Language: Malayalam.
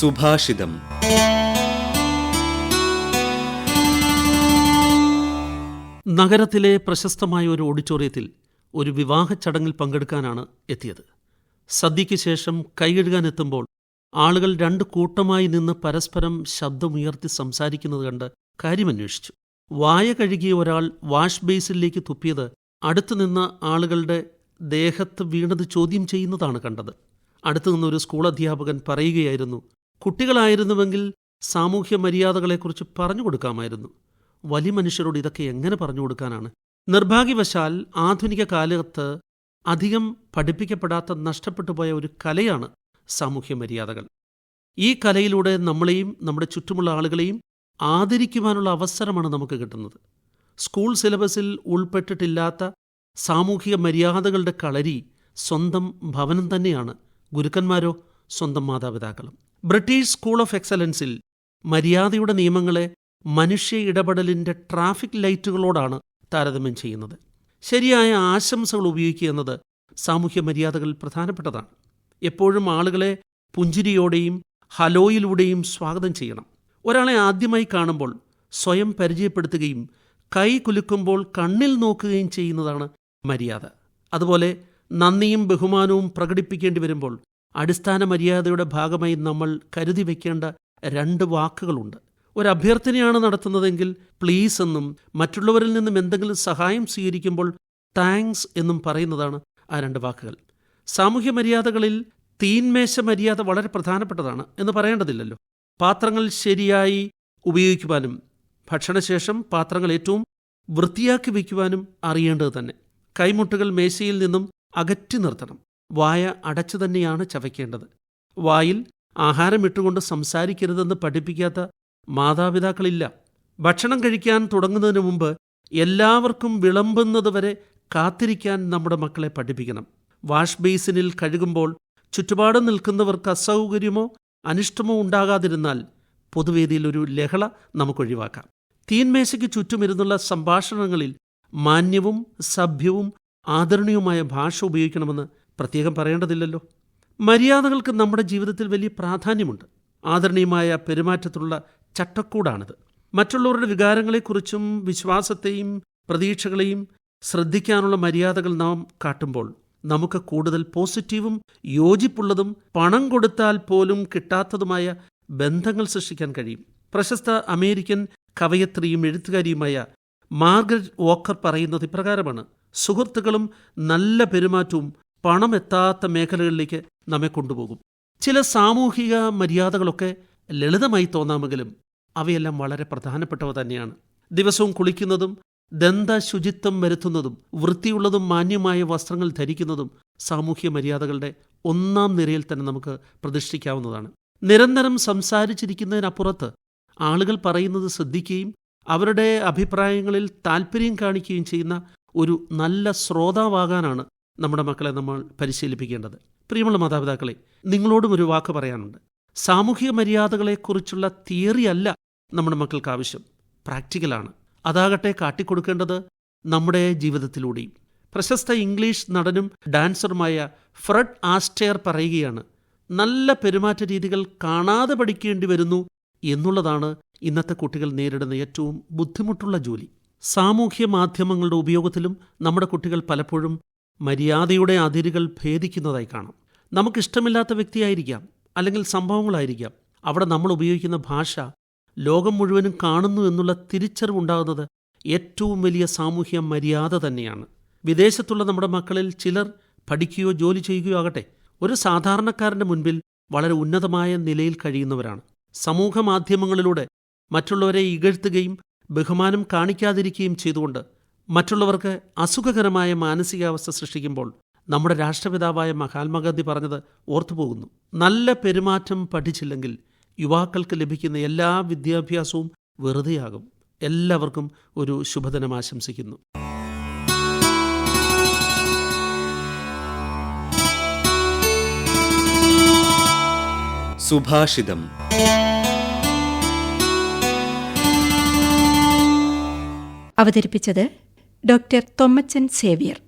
സുഭാഷിതം. നഗരത്തിലെ പ്രശസ്തമായ ഒരു ഓഡിറ്റോറിയത്തിൽ ഒരു വിവാഹ ചടങ്ങിൽ പങ്കെടുക്കാനാണ് എത്തിയത്. സദ്യയ്ക്ക് ശേഷം കൈകഴുകാൻ എത്തുമ്പോൾ ആളുകൾ രണ്ട് കൂട്ടമായി നിന്ന് പരസ്പരം ശബ്ദമുയർത്തി സംസാരിക്കുന്നത് കണ്ട് കാര്യമന്വേഷിച്ചു. വായ കഴുകിയ ഒരാൾ വാഷ് ബേസിലേക്ക് തുപ്പിയത് അടുത്തു നിന്ന ആളുകളുടെ ദേഹത്ത് വീണത് ചോദ്യം ചെയ്യുന്നതാണ് കണ്ടത്. അടുത്തു നിന്നൊരു സ്കൂൾ അധ്യാപകൻ പറയുകയായിരുന്നു കുട്ടികളായിരുന്നുവെങ്കിൽ സാമൂഹ്യ മര്യാദകളെക്കുറിച്ച് പറഞ്ഞു കൊടുക്കാമായിരുന്നു. വലിയ മനുഷ്യരോട് ഇതൊക്കെ എങ്ങനെ പറഞ്ഞു കൊടുക്കാനാണ്? നിർഭാഗ്യവശാൽ ആധുനിക കാലത്ത് അധികം പഠിപ്പിക്കപ്പെടാത്ത നഷ്ടപ്പെട്ടു പോയ ഒരു കലയാണ് സാമൂഹ്യ മര്യാദകൾ. ഈ കലയിലൂടെ നമ്മളെയും നമ്മുടെ ചുറ്റുമുള്ള ആളുകളെയും ആദരിക്കുവാനുള്ള അവസരമാണ് നമുക്ക് കിട്ടുന്നത്. സ്കൂൾ സിലബസിൽ ഉൾപ്പെട്ടിട്ടില്ലാത്ത സാമൂഹിക മര്യാദകളുടെ കളരി സ്വന്തം ഭവനം തന്നെയാണ്. ഗുരുക്കന്മാരോ സ്വന്തം മാതാപിതാക്കളും. ബ്രിട്ടീഷ് സ്കൂൾ ഓഫ് എക്സലൻസിൽ മര്യാദയുടെ നിയമങ്ങളെ മനുഷ്യ ഇടപെടലിന്റെ ട്രാഫിക് ലൈറ്റുകളോടാണ് താരതമ്യം ചെയ്യുന്നത്. ശരിയായ ആശംസകൾ ഉപയോഗിക്കുക എന്നത് സാമൂഹ്യ മര്യാദകളിൽ പ്രധാനപ്പെട്ടതാണ്. എപ്പോഴും ആളുകളെ പുഞ്ചിരിയോടെയും ഹലോയിലൂടെയും സ്വാഗതം ചെയ്യണം. ഒരാളെ ആദ്യമായി കാണുമ്പോൾ സ്വയം പരിചയപ്പെടുത്തുകയും കൈ കുലുക്കുമ്പോൾ കണ്ണിൽ നോക്കുകയും ചെയ്യുന്നതാണ് മര്യാദ. അതുപോലെ നന്ദിയും ബഹുമാനവും പ്രകടിപ്പിക്കേണ്ടി വരുമ്പോൾ അടിസ്ഥാന മര്യാദയുടെ ഭാഗമായി നമ്മൾ കരുതി വയ്ക്കേണ്ട രണ്ട് വാക്കുകളുണ്ട്. ഒരു അഭ്യർത്ഥനയാണ് നടത്തുന്നതെങ്കിൽ പ്ലീസ് എന്നും മറ്റുള്ളവരിൽ നിന്നും എന്തെങ്കിലും സഹായം സ്വീകരിക്കുമ്പോൾ താങ്ക്സ് എന്നും പറയുന്നതാണ് ആ രണ്ട് വാക്കുകൾ. സാമൂഹ്യ മര്യാദകളിൽ തീന്മേശ മര്യാദ വളരെ പ്രധാനപ്പെട്ടതാണ് എന്ന് പറയേണ്ടതില്ലല്ലോ. പാത്രങ്ങൾ ശരിയായി ഉപയോഗിക്കുവാനും ഭക്ഷണശേഷം പാത്രങ്ങൾ ഏറ്റവും വൃത്തിയാക്കി വയ്ക്കുവാനും അറിയേണ്ടത് തന്നെ. കൈമുട്ടുകൾ മേശയിൽ നിന്നും അകറ്റി നിർത്തണം. വായ അടച്ചു തന്നെയാണ് ചവയ്ക്കേണ്ടത്. വായിൽ ആഹാരമിട്ടുകൊണ്ട് സംസാരിക്കരുതെന്ന് പഠിപ്പിക്കാത്ത മാതാപിതാക്കളില്ല. ഭക്ഷണം കഴിക്കാൻ തുടങ്ങുന്നതിന് മുമ്പ് എല്ലാവർക്കും വിളമ്പുന്നത് വരെ കാത്തിരിക്കാൻ നമ്മുടെ മക്കളെ പഠിപ്പിക്കണം. വാഷ് ബേസിനിൽ കഴുകുമ്പോൾ ചുറ്റുപാടും നിൽക്കുന്നവർക്ക് അസൗകര്യമോ അനിഷ്ടമോ ഉണ്ടാകാതിരുന്നാൽ പൊതുവേദിയിൽ ഒരു ലഹള നമുക്കൊഴിവാക്കാം. തീന്മേശയ്ക്ക് ചുറ്റുമിരുന്നുള്ള സംഭാഷണങ്ങളിൽ മാന്യവും സഭ്യവും ആദരണീയവുമായ ഭാഷ ഉപയോഗിക്കണമെന്ന് പ്രത്യേകം പറയേണ്ടതില്ലല്ലോ. മര്യാദകൾക്ക് നമ്മുടെ ജീവിതത്തിൽ വലിയ പ്രാധാന്യമുണ്ട്. ആദരണീയമായ പെരുമാറ്റത്തിലുള്ള ചട്ടക്കൂടാണിത്. മറ്റുള്ളവരുടെ വികാരങ്ങളെക്കുറിച്ചും വിശ്വാസത്തെയും പ്രതീക്ഷകളെയും ശ്രദ്ധിക്കാനുള്ള മര്യാദകൾ നാം കാട്ടുമ്പോൾ നമുക്ക് കൂടുതൽ പോസിറ്റീവും യോജിപ്പുള്ളതും പണം കൊടുത്താൽ പോലും കിട്ടാത്തതുമായ ബന്ധങ്ങൾ സൃഷ്ടിക്കാൻ കഴിയും. പ്രശസ്ത അമേരിക്കൻ കവയത്രിയും എഴുത്തുകാരിയുമായ മാർഗരറ്റ് വോക്കർ പറയുന്നത് ഇപ്രകാരമാണ്. സുഹൃത്തുക്കളും നല്ല പെരുമാറ്റവും പണം എത്താത്ത മേഖലകളിലേക്ക് നമ്മെ കൊണ്ടുപോകും. ചില സാമൂഹിക മര്യാദകളൊക്കെ ലളിതമായി തോന്നാമെങ്കിലും അവയെല്ലാം വളരെ പ്രധാനപ്പെട്ടവ തന്നെയാണ്. ദിവസവും കുളിക്കുന്നതും ദന്ത ശുചിത്വം വരുത്തുന്നതും വൃത്തിയുള്ളതും മാന്യമായ വസ്ത്രങ്ങൾ ധരിക്കുന്നതും സാമൂഹ്യ മര്യാദകളുടെ ഒന്നാം നിരയിൽ തന്നെ നമുക്ക് പ്രതിഷ്ഠിക്കാവുന്നതാണ്. നിരന്തരം സംസാരിച്ചിരിക്കുന്നതിനപ്പുറത്ത് ആളുകൾ പറയുന്നത് ശ്രദ്ധിക്കുകയും അവരുടെ അഭിപ്രായങ്ങളിൽ താല്പര്യം കാണിക്കുകയും ചെയ്യുന്ന ഒരു നല്ല ശ്രോതാവാകാനാണ് നമ്മുടെ മക്കളെ നമ്മൾ പരിശീലിപ്പിക്കേണ്ടത്. പ്രിയമുള്ള മാതാപിതാക്കളെ നിങ്ങളോടും ഒരു വാക്ക് പറയാനുണ്ട്. സാമൂഹിക മര്യാദകളെക്കുറിച്ചുള്ള തിയറി അല്ല നമ്മുടെ മക്കൾക്ക് ആവശ്യം. പ്രാക്ടിക്കലാണ് അതാകട്ടെ കാട്ടിക്കൊടുക്കേണ്ടത് നമ്മുടെ ജീവിതത്തിലൂടെയും. പ്രശസ്ത ഇംഗ്ലീഷ് നടനും ഡാൻസറുമായ ഫ്രഡ് ആസ്റ്റെയർ പറയുകയാണ് നല്ല പെരുമാറ്റ രീതികൾ കാണാതെ പഠിക്കേണ്ടി വരുന്നു എന്നുള്ളതാണ് ഇന്നത്തെ കുട്ടികൾ നേരിടുന്ന ഏറ്റവും ബുദ്ധിമുട്ടുള്ള ജോലി. സാമൂഹ്യ മാധ്യമങ്ങളുടെ ഉപയോഗത്തിലും നമ്മുടെ കുട്ടികൾ പലപ്പോഴും മര്യാദയുടെ അതിരുകൾ ഭേദിക്കുന്നതായി കാണാം. നമുക്കിഷ്ടമില്ലാത്ത വ്യക്തിയായിരിക്കാം അല്ലെങ്കിൽ സംഭവങ്ങളായിരിക്കാം. അവിടെ നമ്മൾ ഉപയോഗിക്കുന്ന ഭാഷ ലോകം മുഴുവനും കാണുന്നു എന്നുള്ള തിരിച്ചറിവുണ്ടാകുന്നത് ഏറ്റവും വലിയ സാമൂഹ്യ മര്യാദ തന്നെയാണ്. വിദേശത്തുള്ള നമ്മുടെ മക്കളിൽ ചിലർ പഠിക്കുകയോ ജോലി ചെയ്യുകയോ ആകട്ടെ ഒരു സാധാരണക്കാരന്റെ മുൻപിൽ വളരെ ഉന്നതമായ നിലയിൽ കഴിയുന്നവരാണ്. സമൂഹ മാധ്യമങ്ങളിലൂടെ മറ്റുള്ളവരെ ഇകഴ്ത്തുകയും ബഹുമാനം കാണിക്കാതിരിക്കുകയും ചെയ്തുകൊണ്ട് മറ്റുള്ളവർക്ക് അസുഖകരമായ മാനസികാവസ്ഥ സൃഷ്ടിക്കുമ്പോൾ നമ്മുടെ രാഷ്ട്രപിതാവായ മഹാത്മാഗാന്ധി പറഞ്ഞത് ഓർത്തുപോകുന്നു. നല്ല പെരുമാറ്റം പഠിച്ചില്ലെങ്കിൽ യുവാക്കൾക്ക് ലഭിക്കുന്ന എല്ലാ വിദ്യാഭ്യാസവും വെറുതെയാകും. എല്ലാവർക്കും ഒരു ശുഭദിനം ആശംസിക്കുന്നു. സുഭാഷിതം. അവതരിപ്പിച്ചത് ഡോക്ടർ തൊമ്മച്ചൻ സേവ്യർ.